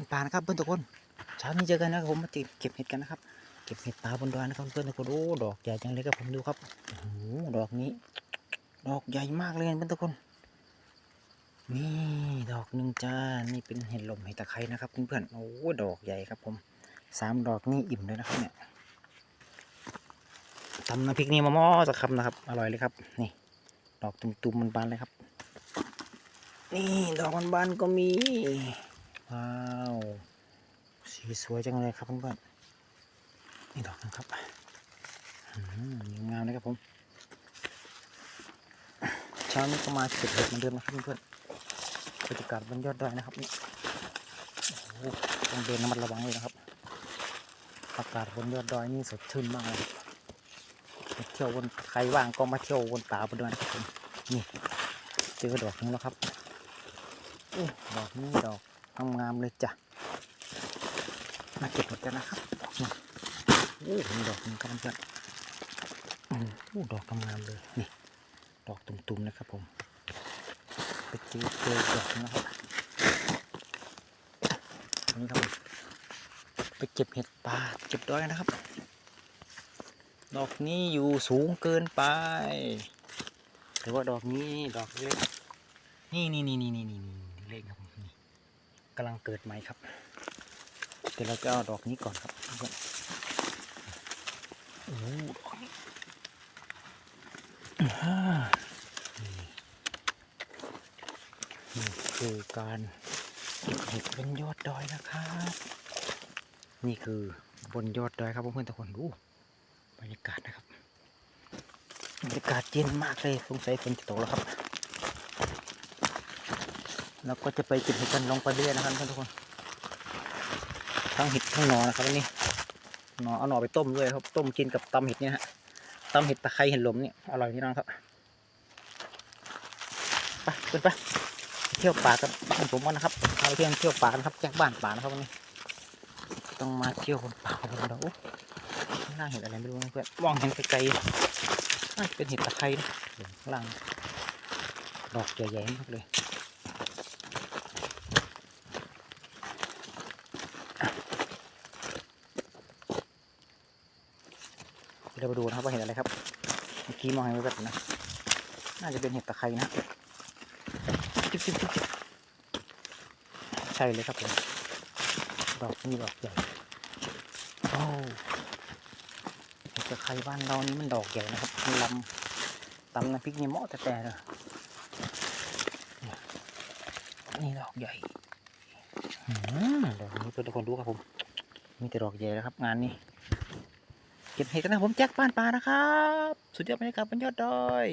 านป่านะครับเพื่อนทุกคนเช้านี้เจอกันนะครับผมมาเก็บเห็ดกันนะครับ เก็บเห็ดป่าบนดอยนะครับเพื่อนทุกคนโอ้ดอกใหญ่จังเลยครับผมดูครับโอ้โหดอกนี้ ดอกใหญ่มากเลยเพื่อนทุกคน นี่ดอกหนึ่งจ้านี่เป็นเห็ดลมเห็ดตะไคร้นะครับเพื่อนๆโอ้ดอกใหญ่ครับผมสามดอกนี่อิ่มเลยนะครับเนี่ยทำน้ำพริกนี่มะม่อสักคำนะครับ อร่อยเลยครับ นี่ ดอกตุ่มๆมันบานเลยครับ นี่ ดอกมันบานก็มี ว้าว สีสวยจังเลยครับเพื่อนๆนี่ดอกนึงครับอืมงามๆเลยครับผมเช้านี้ก็มาเก็บเห็ดเหมือนเดิมนะครับเพื่อนๆบรรยากาศบนยอดดอยนะครับนี่โอ้ต้องเดินระมัดระวังเลยนะครับอากาศบนยอดดอยนี่สดชื่นมากเลยมาเที่ยววนใครว่างก็มาเที่ยววนป่าบนดอยนะครับผมนี่เจอดอกนึงแล้วครับอดอกนี้ดอก งามๆเลยจ้ะ มาเก็บหมดกันนะครับดอกนี้โอ้ดอกหนึงครับเพื่อนโอ้ดอกงามเลยนี่ดอกตุ่มๆนะครับผมไปเจอเจอดอกนะครับอันนี่ครับไปเก็บเห็ดป่าเก็บดอยนะครับ ดอกนี้อยู่สูงเกินไปหรือว่าดอกนี้ดอกเล็กนี่นี่นี่นี่นี่นี่เล็กครับผมนี่กำลังเกิดใหม่ครับเดี๋ยวเราจะเอาดอกนี้ก่อนครับโอ้ดอกนี้อ่านี่นี่คือการเก็บเห็ดบนยอดดอยนะครับ นี่คือบนยอดดอยครับเพื่อนๆทุกคนดูบรรยากาศนะครับบรรยากาศเย็นมากเลยสงสัยฝนจะตกแล้วครับ แล้วก็จะไปเก็บเห็ดกันลงไปเรื่อยนะครับทุกคน ทั้งเห็ดทั้งหนอนะครับอันนี้หนอเอาหนอไปต้มด้วยครับ ต้มกินกับตำเห็ดเนี่ยฮะตำเห็ดตะไคร้เห็ดหลมเนี่ยอร่อยที่น้องครับไปขึ้นไปเที่ยวป่ากันผมว่านะครับเอาไปเที่ยวเที่ยวป่ากันครับแจกบ้านป่านะครับวันนี้ ต้องมาเที่ยวคนป่าคนเราโอ้ข้างล่างเห็ดอะไรไม่รู้นะเพื่อนมองเห็นไกลๆเป็นเห็ดตะไคร้นะอยู่ข้างล่างดอกใหญ่ๆมากเลย เดี๋ยวมาดูนะครับว่าเห็นอะไรครับ เมื่อกี้มองเห็นแบบนะ น่าจะเป็นเห็ดตะไคร้นะจิ๊บจิ๊บจิ๊บใช่เลยครับผมดอกนี่ดอกใหญ่โอ้เห็ดตะไคร้บ้านเรานี่มันดอกใหญ่นะครับมันลำตำน้ำพริกนี่เหมาะแต่แต่เลยนี่ดอกใหญ่อืมดอกนี้ทุกคนดูครับผม มีแต่ดอกใหญ่แล้วครับ งานนี้ เก็บเห็ดกันนะผมแจ็คป้านปลานะครับ สุดยอดบรรยากาศบนยอดดอย